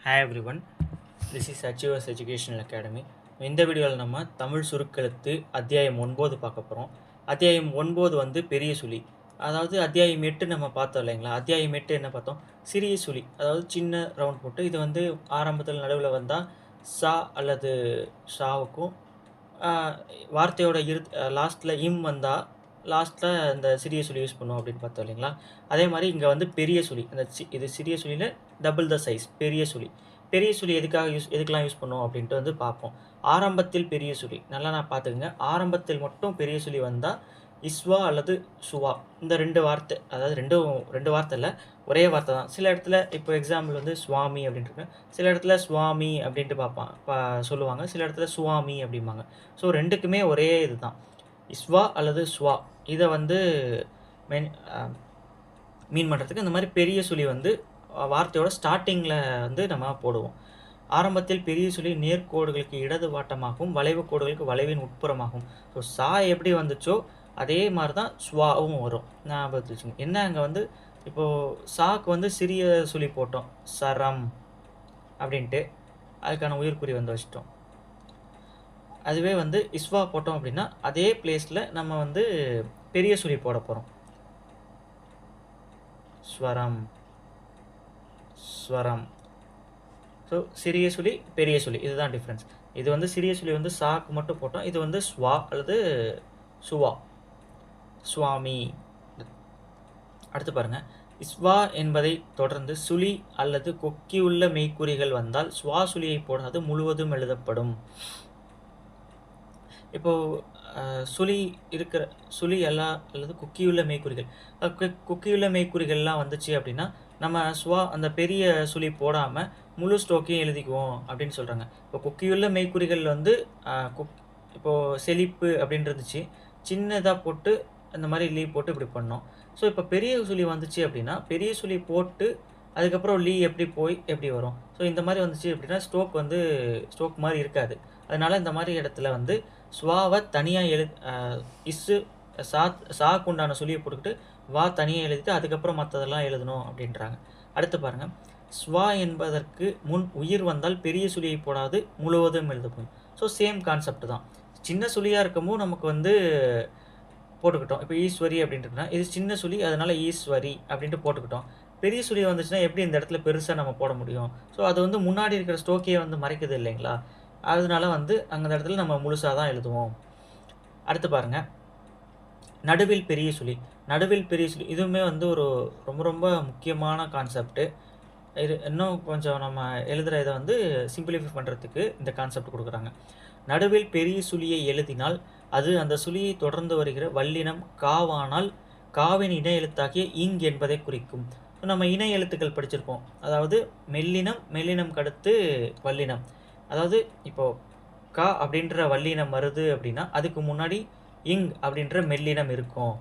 Hi everyone this is Achievers Educational Academy இந்த வீடியோவில் நம்ம தமிழ் சுருக்கெழுத்து அத்தியாயம் ஒன்பது பார்க்க போகிறோம் அத்தியாயம் ஒன்பது வந்து பெரிய சுழி. அதாவது அத்தியாயம் எட்டு நம்ம பார்த்தோம் இல்லைங்களா? அத்தியாயம் எட்டு என்ன பார்த்தோம்? சிறிய சுழி. அதாவது சின்ன ரவுண்ட் போட்டு இது வந்து ஆரம்பத்தில் நடுவில் வந்தால் சா அல்லது ஷாவுக்கும் வார்த்தையோட இரு லாஸ்ட்டில் இம் வந்தால் லாஸ்ட்டில் இந்த சிறிய சுழி யூஸ் பண்ணுவோம் அப்படின்னு பார்த்தோம் இல்லைங்களா? அதே மாதிரி இங்கே வந்து பெரிய சுழி அந்த சி- இது சிறிய சுழியில் டபுள் த சைஸ் பெரிய சுழி. பெரிய சுழி எதுக்காக யூஸ் எதுக்கெல்லாம் யூஸ் பண்ணுவோம் அப்படின்ட்டு வந்து பார்ப்போம். ஆரம்பத்தில் பெரிய சுழி நல்லா நான் பார்த்துக்குங்க. ஆரம்பத்தில் மட்டும் பெரிய சுழி வந்தால் இஸ்வா அல்லது சுவா இந்த ரெண்டு வார்த்தை அதாவது ரெண்டும் ரெண்டு வார்த்தை இல்லை ஒரே வார்த்தை தான். சில இடத்துல இப்போ எக்ஸாம்பிள் வந்து சுவாமி அப்படின்ட்டு இருக்கு சில இடத்துல சுவாமி அப்படின்ட்டு பார்ப்பான் பா சொல்லுவாங்க. சில இடத்துல சுவாமி அப்படிம்பாங்க. ஸோ ரெண்டுக்குமே ஒரே இதுதான் இஸ்வா அல்லது ஸ்வா இதை வந்து மென் மீன் பண்ணுறதுக்கு இந்த மாதிரி பெரிய சுழி வந்து வார்த்தையோட ஸ்டார்டிங்கில் வந்து நம்ம போடுவோம். ஆரம்பத்தில் பெரிய சுழி நேர்கோடுகளுக்கு இடது வாட்டமாகவும் வளைவு கோடுகளுக்கு வளைவின் உட்புறமாகும் ஸோ சா எப்படி வந்துச்சோ அதே மாதிரி தான் ஸ்வாவும் வரும். ஞாபகத்தில் வச்சுக்கோங்க. என்ன அங்கே வந்து இப்போது சாக்கு வந்து சிறிய சுழி போட்டோம். சரம் அப்படின்ட்டு அதுக்கான உயிர்க்குறி வந்து வச்சிட்டோம். அதுவே வந்து இஸ்வா போட்டோம் அப்படின்னா அதே பிளேஸில் நம்ம வந்து பெரிய சுழி போட போகிறோம் ஸ்வரம். ஸ்வரம். ஸோ சிறிய சுழி பெரிய சுழி இதுதான் டிஃப்ரென்ஸ் இது வந்து சிறிய சுழி வந்து சாக்கு மட்டும் போட்டோம். இது வந்து ஸ்வா அல்லது சுவா. சுவாமி. அடுத்து பாருங்கள் இஸ்வா என்பதை தொடர்ந்து சுழி அல்லது கொக்கியுள்ள மெய்க்குறிகள் வந்தால் சுவா சுழியை போடாது முழுவதும் எழுதப்படும். இப்போது சுழி இருக்கிற சுழி எல்லா அல்லது குக்கியுள்ள மெய்க்குறிகள் குக்கியுள்ள மெய்க்குறிகள்லாம் வந்துச்சு அப்படின்னா நம்ம சுவா அந்த பெரிய சுழி போடாமல் முழு ஸ்டோக்கையும் எழுதிக்குவோம் அப்படின்னு சொல்கிறாங்க இப்போ குக்கியுள்ள மெய்க்குறிகள் வந்து குக் இப்போது செழிப்பு அப்படின்னு இருந்துச்சு. சின்னதாக போட்டு இந்த மாதிரி லீ போட்டு இப்படி பண்ணோம். ஸோ இப்போ பெரிய சுழி வந்துச்சு அப்படின்னா பெரிய சுழி போட்டு அதுக்கப்புறம் லீ எப்படி போய் எப்படி வரும்? ஸோ இந்த மாதிரி வந்துச்சு அப்படின்னா ஸ்டோக் வந்து ஸ்டோக் மாதிரி இருக்காது. அதனால் இந்த மாதிரி இடத்துல வந்து ஸ்வாவை தனியாக எழு இஸ்ஸு சா சாக்கு உண்டான சுழியை போட்டுக்கிட்டு வா தனியாக எழுதிட்டு அதுக்கப்புறம் மற்றதெல்லாம் எழுதணும் அப்படின்றாங்க. அடுத்து பாருங்கள் ஸ்வா என்பதற்கு முன் உயிர் வந்தால் பெரிய சுழியை போடாது முழுவதும் எழுதப்படும் ஸோ சேம் கான்செப்ட் தான். சின்ன சுழியாக இருக்கமும் நமக்கு வந்து போட்டுக்கிட்டோம். இப்போ ஈஸ்வரி அப்படின்ட்டுனா இது சின்ன சுழி அதனால் ஈஸ்வரி அப்படின்ட்டு போட்டுக்கிட்டோம். பெரிய சுழி வந்துச்சுன்னா எப்படி இந்த இடத்துல பெருசாக நம்ம போட முடியும்? ஸோ அது வந்து முன்னாடி இருக்கிற ஸ்டோக்கியை வந்து மறைக்குது இல்லைங்களா? அதனால வந்து அந்த இடத்துல நம்ம முழுசாக தான் எழுதுவோம். அடுத்து பாருங்கள் நடுவில் பெரிய சுழி. நடுவில் பெரிய சுழி. இதுவுமே வந்து ஒரு ரொம்ப ரொம்ப முக்கியமான கான்செப்ட்டு இது இன்னும் கொஞ்சம் நம்ம எழுதுகிற இதை வந்து சிம்பிளிஃபை பண்ணுறதுக்கு இந்த கான்செப்ட் கொடுக்குறாங்க. நடுவில் பெரிய சுழியை எழுதினால் அது அந்த சுழியை தொடர்ந்து வருகிற வல்லினம் காவானால் காவின் இணை எழுத்தாகிய இங் என்பதை குறிக்கும். நம்ம இணை எழுத்துக்கள் படிச்சிருப்போம். அதாவது மெல்லினம் மெல்லினம் கடுத்து வல்லினம். அதாவது இப்போ கா அப்படின்ற வல்லினம் வருது அப்படின்னா அதுக்கு முன்னாடி இங் அப்படின்ற மெல்லினம் இருக்கும்.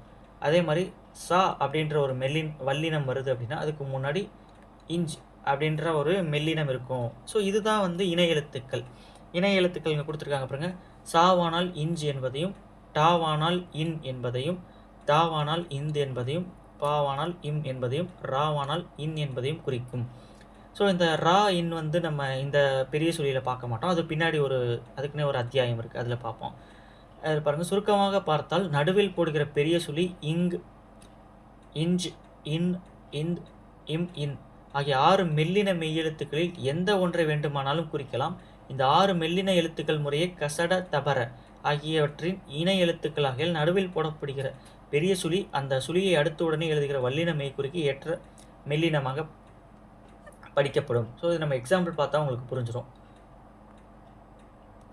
அதே மாதிரி சா அப்படின்ற ஒரு மெல்லின் வல்லினம் வருது அப்படின்னா அதுக்கு முன்னாடி இஞ்ச் அப்படின்ற ஒரு மெல்லினம் இருக்கும். ஸோ இதுதான் வந்து இணை எழுத்துக்கள். இணை எழுத்துக்கள் இங்கே கொடுத்துருக்காங்க பாருங்க. சாவானால் இஞ்ச் என்பதையும் டாவானால் இன் என்பதையும் தாவானால் இந்த் என்பதையும் பாவானால் இம் என்பதையும் ராவானால் இன் என்பதையும் குறிக்கும். ஸோ இந்த ரா இன் வந்து நம்ம இந்த பெரிய சொல்லியில் பார்க்க மாட்டோம். அது பின்னாடி ஒரு அதுக்குன்னே ஒரு அத்தியாயம் இருக்குது அதில் பார்ப்போம். அதில் பாருங்கள் சுருக்கமாக பார்த்தால் நடுவில் போடுகிற பெரிய சுழி இங் இஞ்ச் இன் இந்த் இம் இன் ஆகிய ஆறு மெல்லின மெய்யெழுத்துக்களில் எந்த ஒன்றை வேண்டுமானாலும் குறிக்கலாம். இந்த ஆறு மெல்லின எழுத்துக்கள் முறையே கசட தபர ஆகியவற்றின் இணை எழுத்துக்களாக நடுவில் போடப்படுகிற பெரிய சுழி அந்த சுழியை அடுத்த உடனே எழுதுகிற வல்லின மெய்க்குறிக்கு ஏற்ற மெல்லினமாக படிக்கப்படும். ஸோ இது நம்ம எக்ஸாம்பிள் பார்த்தா உங்களுக்கு புரிஞ்சிடும்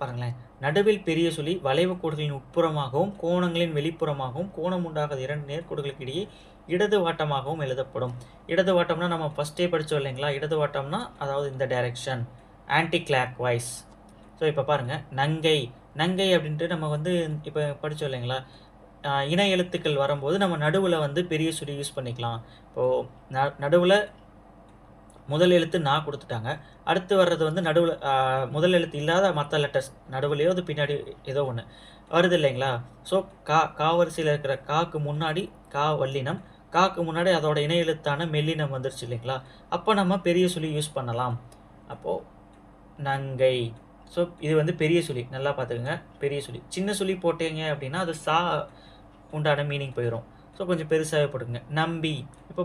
பாருங்களேன். நடுவில் பெரிய சுழி வளைவு கோடுகளின் உட்புறமாகவும் கோணங்களின் வெளிப்புறமாகவும் கோணம் உண்டாகாத இரண்டு நேர்கோடுகளுக்கு இடையே இடது வாட்டமாகவும் எழுதப்படும். இடது வாட்டம்னா நம்ம ஃபஸ்ட்டே படித்தோம் இல்லைங்களா? இடது வாட்டம்னா அதாவது இந்த direction anticlockwise so இப்போ பாருங்கள் நங்கை. நங்கை அப்படின்ட்டு நம்ம வந்து இப்போ படித்தோம் இல்லைங்களா? இன எழுத்துக்கள் வரும்போது நம்ம நடுவில் வந்து பெரிய சுழி யூஸ் பண்ணிக்கலாம். இப்போது ந நடுவில் முதல் எழுத்து நான் கொடுத்துட்டாங்க. அடுத்து வர்றது வந்து நடுவில் முதல் எழுத்து இல்லாத மற்ற லெட்டர்ஸ் நடுவுலையோ அது பின்னாடி ஏதோ ஒன்று வருது இல்லைங்களா? ஸோ கா காவரிசையில் இருக்கிற காக்கு முன்னாடி கா வல்லினம். காக்கு முன்னாடி அதோட இணை எழுத்தான மெல்லினம் வந்துருச்சு இல்லைங்களா? அப்போ நம்ம பெரிய சுழி யூஸ் பண்ணலாம். அப்போது நங்கை. ஸோ இது வந்து பெரிய சுழி நல்லா பார்த்துக்கோங்க. பெரிய சுழி சின்ன சுழி போட்டீங்க அப்படின்னா அது சா உண்டான மீனிங் போயிடும் ஸோ கொஞ்சம் பெருசாகவே போட்டுக்கோங்க. நம்பி. இப்போ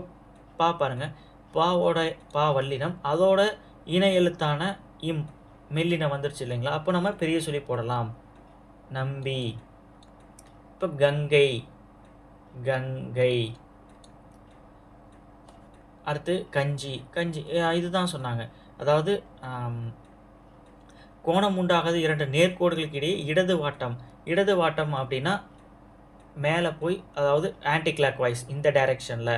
பா பாருங்க. பாவோட பா வல்லினம் அதோட இணை எழுத்தான இம் மெல்லினம் வந்துருச்சு இல்லைங்களா? அப்போ நம்ம பெரிய சுழி போடலாம். நம்பி. இப்போ கங்கை. கங்கை. அடுத்து கஞ்சி. கஞ்சி. இதுதான் சொன்னாங்க. அதாவது கோணம் உண்டாகாத இரண்டு நேர்கோடுகளுக்கு இடையே இடது வாட்டம். இடது வாட்டம் அப்படின்னா மேலே போய் அதாவது ஆன்டி கிளாக் வைஸ் இந்த டைரெக்ஷனில்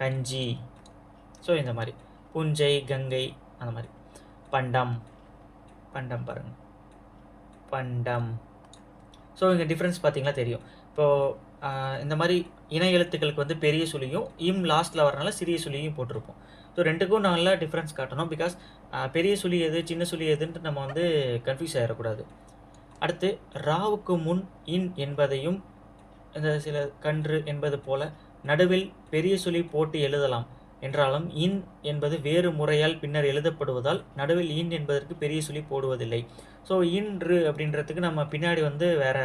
கஞ்சி. ஸோ இந்த மாதிரி. புஞ்சை கங்கை அந்த மாதிரி. பண்டம். பண்டம் பாருங்க. பண்டம். ஸோ இங்கே டிஃப்ரென்ஸ் பார்த்தீங்களா? தெரியும். இப்போது இந்த மாதிரி இணை எழுத்துக்களுக்கு வந்து பெரிய சுழியும் இம் லாஸ்ட்டில் வரனால சிறிய சுழியும் போட்டிருப்போம். ஸோ ரெண்டுக்கும் நல்லா டிஃப்ரென்ஸ் காட்டணும் பிகாஸ் பெரிய சுழி எது சின்ன சுழி எதுன்ட்டு நம்ம வந்து கன்ஃபியூஸ் ஆகிடக்கூடாது அடுத்து ராவுக்கு முன் இன் என்பதையும் இந்த சில கன்று என்பது போல நடுவில் பெரிய சுழி போட்டு எழுதலாம். என்றாலும் இன் என்பது வேறு முறையால் பின்னர் எழுதப்படுவதால் நடுவில் இன் என்பதற்கு பெரிய சுழி போடுவதில்லை. ஸோ இன்று அப்படின்றதுக்கு நம்ம பின்னாடி வந்து வேறு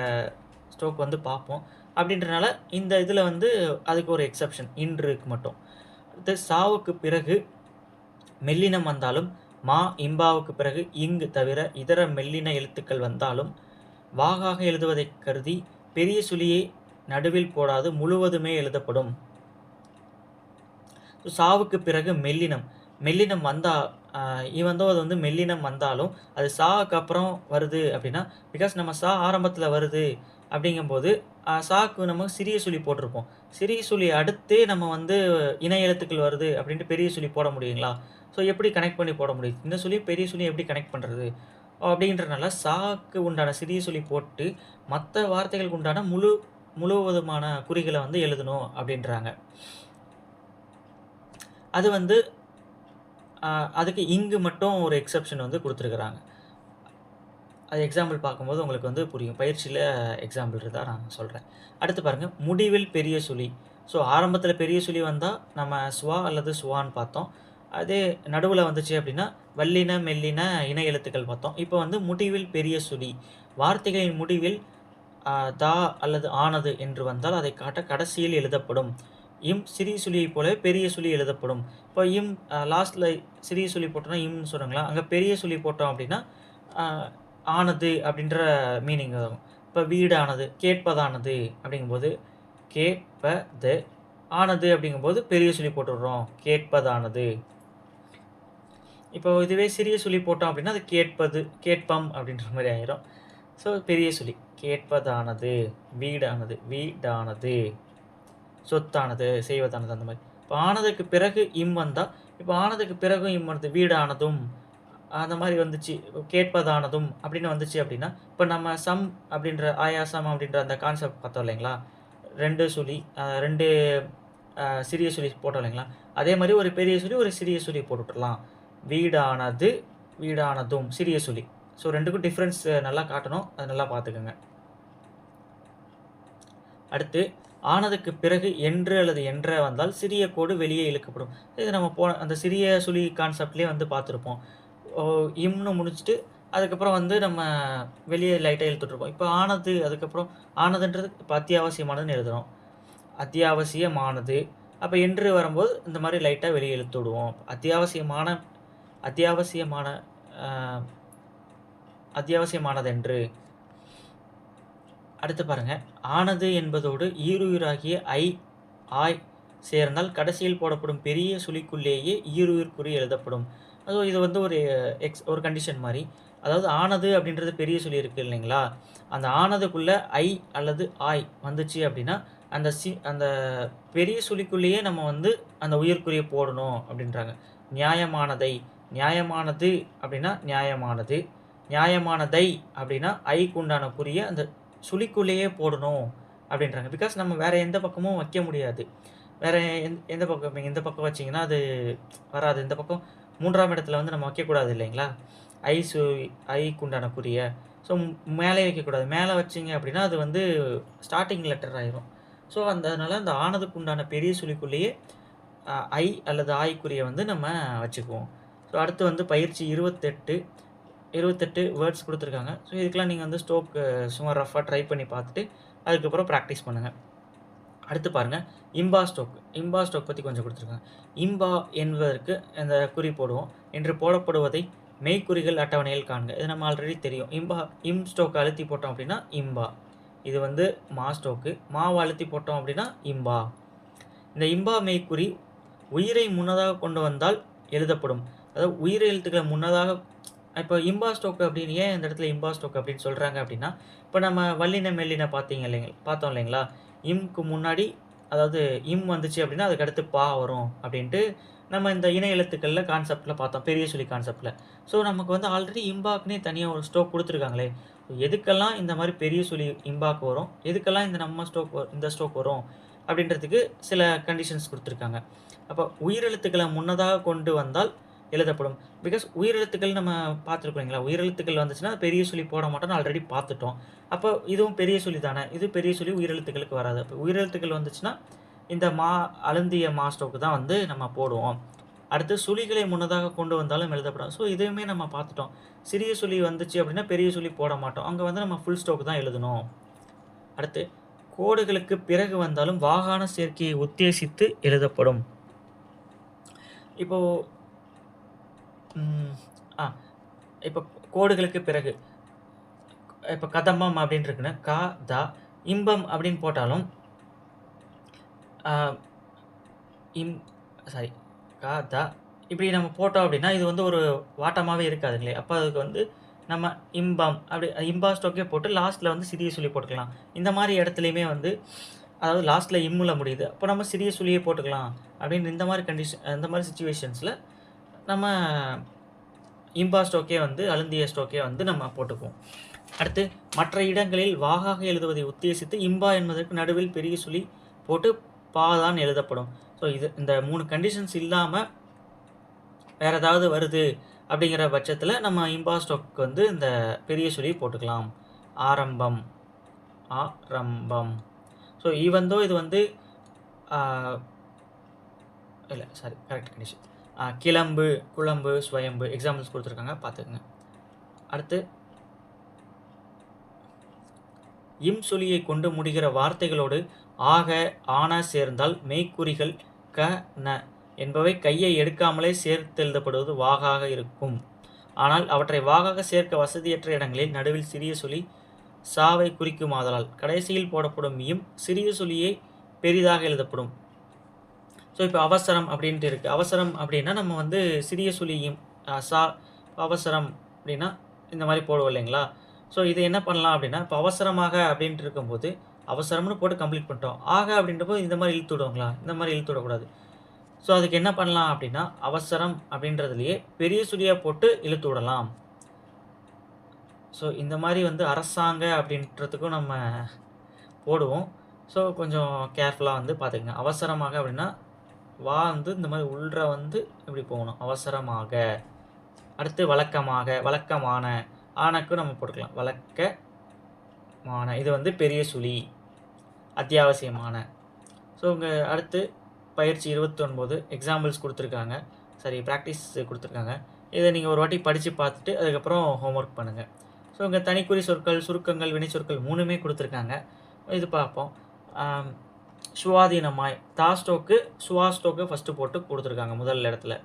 ஸ்ட்ரோக் வந்து பார்ப்போம். அப்படின்றனால இந்த இதில் வந்து அதுக்கு ஒரு எக்ஸப்ஷன் இன்றுக்கு மட்டும். அடுத்து சாவுக்கு பிறகு மெல்லினம் வந்தாலும் மா இம்பாவுக்கு பிறகு இங்கு தவிர இதர மெல்லின எழுத்துக்கள் வந்தாலும் வாகாக எழுதுவதைக் கருதி பெரிய சுழியை நடுவில் போடாது முழுவதுமே எழுதப்படும். சாவுக்கு பிறகு மெல்லினம். மெல்லினம் வந்தால் ஈவந்தோ அது வந்து மெல்லினம் வந்தாலும் அது சாவுக்கு அப்புறம் வருது அப்படின்னா பிகாஸ் நம்ம சா ஆரம்பத்தில் வருது அப்படிங்கும்போது சாக்கு நம்ம சிறிய சுழி போட்டிருப்போம். சிறிய சுழி அடுத்தே நம்ம வந்து இணை எழுத்துக்கள் வருது அப்படின்ட்டு பெரிய சுழி போட முடியுங்களா? ஸோ எப்படி கனெக்ட் பண்ணி போட முடியும்? இந்த சுழி பெரிய சுழி எப்படி கனெக்ட் பண்ணுறது அப்படின்றனால சாக்கு உண்டான சிறிய சுழி போட்டு மற்ற வார்த்தைகளுக்கு உண்டான முழு முழுவதுமான குறிகளை வந்து எழுதணும் அப்படின்றாங்க. அது வந்து அதுக்கு இங்கு மட்டும் ஒரு எக்ஸப்ஷன் வந்து கொடுத்துருக்குறாங்க. அது எக்ஸாம்பிள் பார்க்கும்போது உங்களுக்கு வந்து புரியும். பயிற்சியில் எக்ஸாம்பிள் இருந்தால் நான் சொல்கிறேன் அடுத்து பாருங்கள் முடிவில் பெரிய சுழி. ஸோ ஆரம்பத்தில் பெரிய சுழி வந்தால் நம்ம ஸ்வா அல்லது சுவான்னு பார்த்தோம். அதே நடுவில் வந்துச்சு அப்படின்னா வல்லின மெல்லின இன எழுத்துக்கள் பார்த்தோம். இப்போ வந்து முடிவில் பெரிய சுழி. வார்த்தைகளின் முடிவில் தா அல்லது ஆனது என்று வந்தால் அதை காட்ட கடைசியில் எழுதப்படும். இம் சிறிய சுழியைப் போலவே பெரிய சுழி எழுதப்படும். இப்போ இம் லாஸ்ட்டில் சிறிய சுழி போட்டோம்னா இம்னு சொல்கிறாங்களா அங்கே பெரிய சுழி போட்டோம் அப்படின்னா ஆனது அப்படின்ற மீனிங் வரும். இப்போ வீடானது கேட்பதானது அப்படிங்கும்போது கேட்பது ஆனது அப்படிங்கும்போது பெரிய சுழி போட்டுடுறோம். கேட்பதானது. இப்போ இதுவே சிறிய சுழி போட்டோம் அப்படின்னா அது கேட்பது கேட்பம் அப்படின்ற மாதிரி ஆயிரும். ஸோ பெரிய சுழி கேட்பதானது வீடானது வீடானது. சொத்தானது செய்வதானது அந்த மாதிரி. இப்போ ஆனதுக்கு பிறகு இம் வந்தால் இப்போ ஆனதுக்கு பிறகும் இம் வந்து வீடானதும் அந்த மாதிரி வந்துச்சு கேட்பதானதும் அப்படின்னு வந்துச்சு அப்படின்னா இப்போ நம்ம சம் அப்படின்ற ஆயாசம் அப்படின்ற அந்த கான்செப்ட் பார்த்தோம் இல்லைங்களா? ரெண்டு சுழி ரெண்டு சிறிய சுழி போட்டோம் இல்லைங்களா? அதே மாதிரி ஒரு பெரிய சுழி ஒரு சிறிய சுழி போட்டு வீடானது வீடானதும் சிறிய சுழி. ஸோ ரெண்டுக்கும் டிஃப்ரென்ஸ் நல்லா காட்டணும். அதை நல்லா பார்த்துக்கோங்க. அடுத்து ஆனதுக்கு பிறகு என்று அல்லது என்ற வந்தால் சிறிய கோடு வெளியே இழுக்கப்படும். இது நம்ம போ அந்த சிறிய சுழி கான்செப்ட்லேயே வந்து பார்த்துருப்போம். ஓ, இம்னு முடிச்சுட்டு அதுக்கப்புறம் வந்து நம்ம வெளியே லைட்டாக இழுத்துட்ருப்போம். இப்போ ஆனது அதுக்கப்புறம் ஆனதுன்றது இப்போ அத்தியாவசியமானதுன்னு எழுதுகிறோம் அத்தியாவசியமானது. அப்போ என்று வரும்போது இந்த மாதிரி லைட்டாக வெளியே இழுத்து விடுவோம் அத்தியாவசியமான அத்தியாவசியமான அத்தியாவசியமானதென்று. அடுத்து பாருங்க. ஆனது என்பதோடு ஈருயிராகிய ஐ ஆய் சேர்ந்தால் கடைசியில் போடப்படும் பெரிய சுழிக்குள்ளேயே ஈருயிர் குறி எழுதப்படும். அது இது வந்து ஒரு எக்ஸ் ஒரு கண்டிஷன் மாதிரி அதாவது ஆனது அப்படின்றது பெரிய சுழி இருக்கு இல்லைங்களா? அந்த ஆனதுக்குள்ளே ஐ அல்லது ஆய் வந்துச்சு அப்படின்னா அந்த சி அந்த பெரிய சுழிக்குள்ளேயே நம்ம வந்து அந்த உயிர்க்குறியை போடணும் அப்படின்றாங்க. நியாயமானதை. நியாயமானது அப்படின்னா நியாயமானது. நியாயமானதை அப்படின்னா ஐக்கு உண்டான குறிய அந்த சுழிக்குள்ளேயே போடணும் அப்படின்றாங்க. பிகாஸ் நம்ம வேறு எந்த பக்கமும் வைக்க முடியாது. வேற எந் எந்த பக்கம் எந்த பக்கம் வச்சிங்கன்னா அது வராது. இந்த பக்கம் மூன்றாம் இடத்துல வந்து நம்ம வைக்கக்கூடாது இல்லைங்களா? ஐ சு ஐக்கு உண்டான குறிய. ஸோ மேலே வைக்கக்கூடாது. மேலே வச்சிங்க அப்படின்னா அது வந்து ஸ்டார்டிங் லெட்டர் ஆயிரும். ஸோ அந்த அதனால் அந்த ஆனதுக்கு உண்டான பெரிய சுழிக்குள்ளேயே ஐ அல்லது ஆய்க்குறியை வந்து நம்ம வச்சுக்குவோம். ஸோ அடுத்து வந்து பயிற்சி இருபத்தெட்டு. இருபத்தெட்டு வேர்ட்ஸ் கொடுத்துருக்காங்க. ஸோ இதுக்கெலாம் நீங்கள் வந்து ஸ்டோக் சும்மா ரஃபாக ட்ரை பண்ணி பார்த்துட்டு அதுக்கப்புறம் ப்ராக்டிஸ் பண்ணுங்கள் அடுத்து பாருங்கள் இம்பா ஸ்டோக் இம்பா ஸ்டோக் பற்றி கொஞ்சம் கொடுத்துருக்காங்க. இம்பா என்பதற்கு அந்த குறி போடுவோம். என்று போடப்படுவதை மெய்க்குறிகள் அட்டவணையில் காண்க. இது நம்ம ஆல்ரெடி தெரியும். இம்பா இம் ஸ்டோக் அழுத்தி போட்டோம் அப்படின்னா இம்பா இது வந்து மா ஸ்டோக்கு மாவை அழுத்தி போட்டோம் அப்படின்னா இம்பா இந்த இம்பா மெய்க்குறி உயிரை முன்னதாக கொண்டு வந்தால் எழுதப்படும். அதாவது உயிர் எழுத்துக்களை முன்னதாக இப்போ இம்பா ஸ்டோக் அப்படின்னு ஏன் இந்த இடத்துல இம்பா ஸ்டோக் அப்படின்னு சொல்கிறாங்க அப்படின்னா இப்போ நம்ம வல்லின மெல்லின பார்த்தீங்க இல்லைங்க பார்த்தோம் இல்லைங்களா? இம்க்கு முன்னாடி அதாவது இம் வந்துச்சு அப்படின்னா அதுக்கு அடுத்து பா வரும் அப்படின்ட்டு நம்ம இந்த இணை எழுத்துக்களில் கான்செப்டில் பார்த்தோம் பெரிய சொல்லி கான்செப்டில் ஸோ நமக்கு வந்து ஆல்ரெடி இம்பாக்குனே தனியாக ஒரு ஸ்டோக் கொடுத்துருக்காங்களே. எதுக்கெல்லாம் இந்த மாதிரி பெரிய சொல்லி இம்பாக்கு வரும்? எதுக்கெல்லாம் இந்த நம்ம ஸ்டோக் இந்த ஸ்டோக் வரும்? அப்படின்றதுக்கு சில கண்டிஷன்ஸ் கொடுத்துருக்காங்க. அப்போ உயிரெழுத்துக்களை முன்னதாக கொண்டு வந்தால் எழுதப்படும். பிகாஸ் உயிரெழுத்துக்கள் நம்ம பார்த்துருக்கோங்களா உயிரெழுத்துக்கள் வந்துச்சுன்னா பெரிய சொல்லி போட மாட்டோம்னு ஆல்ரெடி பார்த்துட்டோம். அப்போ இதுவும் பெரிய சொல்லி தானே? இது பெரிய சொல்லி உயிரெழுத்துக்களுக்கு வராது. அப்போ உயிரெழுத்துக்கள் வந்துச்சுன்னா இந்த மா அழுந்திய மா ஸ்டோக்கு தான் வந்து நம்ம போடுவோம். அடுத்து சுழிகளை முன்னதாக கொண்டு வந்தாலும் எழுதப்படும் ஸோ இதுவுமே நம்ம பார்த்துட்டோம். சிறிய சொல்லி வந்துச்சு அப்படின்னா பெரிய சொல்லி போட மாட்டோம். அங்கே வந்து நம்ம ஃபுல் ஸ்டோக் தான் எழுதணும். அடுத்து கோடுகளுக்கு பிறகு வந்தாலும் வாகான சேர்க்கையை உத்தேசித்து எழுதப்படும். இப்போது ஆ இப்போ கோடுகளுக்கு பிறகு இப்போ கதம்பம் அப்படின்னு இருக்குன்னா கா த இன்பம் அப்படின்னு போட்டாலும் இம் சாரி கா த இப்படி நம்ம போட்டோம் அப்படின்னா இது வந்து ஒரு வாட்டமாகவே இருக்காதுங்களே. அப்போ அதுக்கு வந்து நம்ம இம்பம் அப்படி இம்பா ஸ்டோக்கே போட்டு லாஸ்ட்டில் வந்து சிறிய சொல்லி போட்டுக்கலாம். இந்த மாதிரி இடத்துலையுமே வந்து அதாவது லாஸ்ட்டில் இம்முல முடியுது. அப்போ நம்ம சிறிய சொல்லியே போட்டுக்கலாம் அப்படின்னு இந்த மாதிரி கண்டிஷன் இந்த மாதிரி சுச்சுவேஷன்ஸில் நம்ம இம்பா ஸ்டோக்கே வந்து அழுந்திய ஸ்டோக்கே வந்து நம்ம போட்டுக்குவோம். அடுத்து மற்ற இடங்களில் வாகாக எழுதுவதை உத்தேசித்து இம்பா என்பதற்கு நடுவில் பெரிய சொல்லி போட்டு பா தான் எழுதப்படும். ஸோ இது இந்த மூணு கண்டிஷன்ஸ் இல்லாமல் வேறு ஏதாவது வருது அப்படிங்கிற பட்சத்தில் நம்ம இம்பா ஸ்டோக்கு வந்து இந்த பெரிய சொல்லி போட்டுக்கலாம். ஆரம்பம். ஆரம்பம். ஸோ ஈவந்தோ இது வந்து இல்லை சாரி கரெக்ட் கண்டிஷன் கிளம்பு குழம்பு ஸ்வயம்பு எக்ஸாம்பிள்ஸ் கொடுத்துருக்காங்க பார்த்துக்குங்க. அடுத்து இம் சொலியை கொண்டு முடிகிற வார்த்தைகளோடு ஆக ஆன சேர்ந்தால் மெய்க்குறிகள் க ந என்பவை கையை எடுக்காமலே சேர்த்தெழுதப்படுவது வாகாக இருக்கும். ஆனால் அவற்றை வாகாக சேர்க்க வசதியற்ற இடங்களில் நடுவில் சிறிய சொல்லி சாவை குறிக்குமாதலால். கடைசியில் போடப்படும் இம் சிறிய சொல்லியே பெரிதாக எழுதப்படும். ஸோ இப்போ அவசரம் அப்படின்ட்டு இருக்குது அவசரம் அப்படின்னா நம்ம வந்து சிறிய சுழியும் சா அவசரம் அப்படின்னா இந்த மாதிரி போடுவோம் இல்லைங்களா? ஸோ இது என்ன பண்ணலாம் அப்படின்னா இப்போ அவசரமாக அப்படின்ட்டு இருக்கும்போது அவசரம்னு போட்டு கம்ப்ளீட் பண்ணிட்டோம். ஆக அப்படின்றப்போ இந்த மாதிரி இழுத்து விடுவாங்களா? இந்த மாதிரி இழுத்து விடக்கூடாது. ஸோ அதுக்கு என்ன பண்ணலாம் அப்படின்னா அவசரம் அப்படின்றதுலையே பெரிய சுழியாக போட்டு இழுத்து விடலாம். ஸோ இந்த மாதிரி வந்து அரசாங்க அப்படின்றதுக்கும் நம்ம போடுவோம். ஸோ கொஞ்சம் கேர்ஃபுல்லாக வந்து பார்த்துக்கங்க. அவசரமாக அப்படின்னா வா வந்து இந்த மாதிரி உள்ற வந்து இப்படி போகணும். அவசரமாக. அடுத்து வழக்கமாக வழக்கமான. ஆனக்கும் நம்ம போட்டுக்கலாம். வழக்கமான. இது வந்து பெரிய சுழி. அத்தியாவசியமான. ஸோ உங்கள் அடுத்து பயிற்சி இருபத்தொன்பது எக்ஸாம்பிள்ஸ் கொடுத்துருக்காங்க. சரி ப்ராக்டிஸ் கொடுத்துருக்காங்க. இதை நீங்கள் ஒரு வாட்டி படித்து பார்த்துட்டு அதுக்கப்புறம் ஹோம்ஒர்க் பண்ணுங்கள் ஸோ இங்கே தனிக்குறி சொற்கள் சுருக்கங்கள் வினை சொற்கள் மூணுமே கொடுத்துருக்காங்க. இது பார்ப்போம். ஆம், சுவாதீனமாய். தாஸ்டோக்கு சுவாஸ்டோக்கு ஃபஸ்ட்டு போட்டு கொடுத்துருக்காங்க முதல் இடத்துல.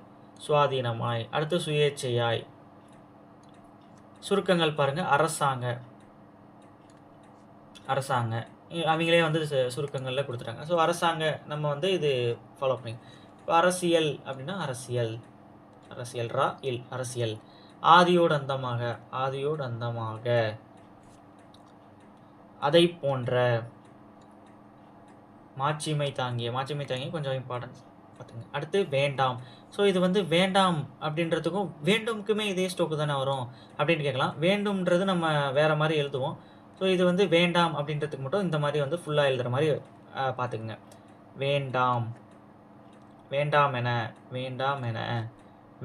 சுவாதீனமாய். அடுத்து சுயேச்சையாய் சுருக்கங்கள் பாருங்கள் அரசாங்க. அரசாங்க. அவங்களே வந்து சு- சுருக்கங்களில் கொடுத்துட்டாங்க. ஸோ அரசாங்க நம்ம வந்து இது ஃபாலோ பண்ணி. இப்போ அரசியல் அப்படின்னா அரசியல். அரசியல் ரா இல் அரசியல். ஆதியோடு அந்தமாக ஆதியோடு அந்தமாக. அதை போன்ற மாட்சிமை தாங்கிய மாட்சிமை தாங்கிய கொஞ்சம் இம்பார்ட்டன்ஸ் பார்த்துங்க. அடுத்து வேண்டாம். ஸோ இது வந்து வேண்டாம் அப்படின்றதுக்கும் வேண்டும்க்குமே இதே ஸ்டோக்கு தானே வரும் அப்படின்னு கேட்கலாம். வேண்டும்ன்றது நம்ம வேறு மாதிரி எழுதுவோம். ஸோ இது வந்து வேண்டாம் அப்படின்றதுக்கு மட்டும் இந்த மாதிரி வந்து ஃபுல்லாக எழுதுகிற மாதிரி பார்த்துக்குங்க. வேண்டாம். வேண்டாம் என வேண்டாம் என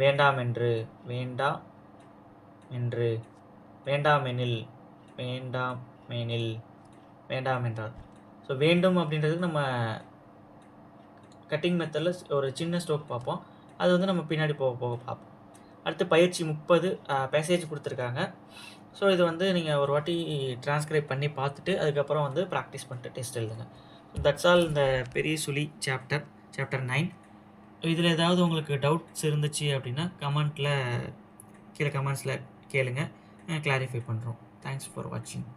வேண்டாம் என்று வேண்டாம் என்று வேண்டாம் எனில் வேண்டாம் எனில் வேண்டாம் என்றால் ஸோ வேண்டும் அப்படின்றதுக்கு நம்ம கட்டிங் மெத்தடில் ஒரு சின்ன ஸ்டோக் பார்ப்போம். அது வந்து நம்ம பின்னாடி போக போக பார்ப்போம். அடுத்து பயிற்சி முப்பது பேசேஜ் கொடுத்துருக்காங்க. ஸோ இது வந்து நீங்கள் ஒரு வாட்டி டிரான்ஸ்கிரைப் பண்ணி பார்த்துட்டு அதுக்கப்புறம் வந்து ப்ராக்டிஸ் பண்ணிட்டு டெஸ்ட் எழுதுங்க. தட்ஸ் ஆல் இந்த பெரிய சுழி சாப்டர் சாப்டர் நைன் இதில் ஏதாவது உங்களுக்கு டவுட்ஸ் இருந்துச்சு அப்படின்னா கமெண்ட்டில் கீழே கமெண்ட்ஸில் கேளுங்க. கிளாரிஃபை பண்ணுறோம் தேங்க்ஸ் ஃபார் வாட்சிங்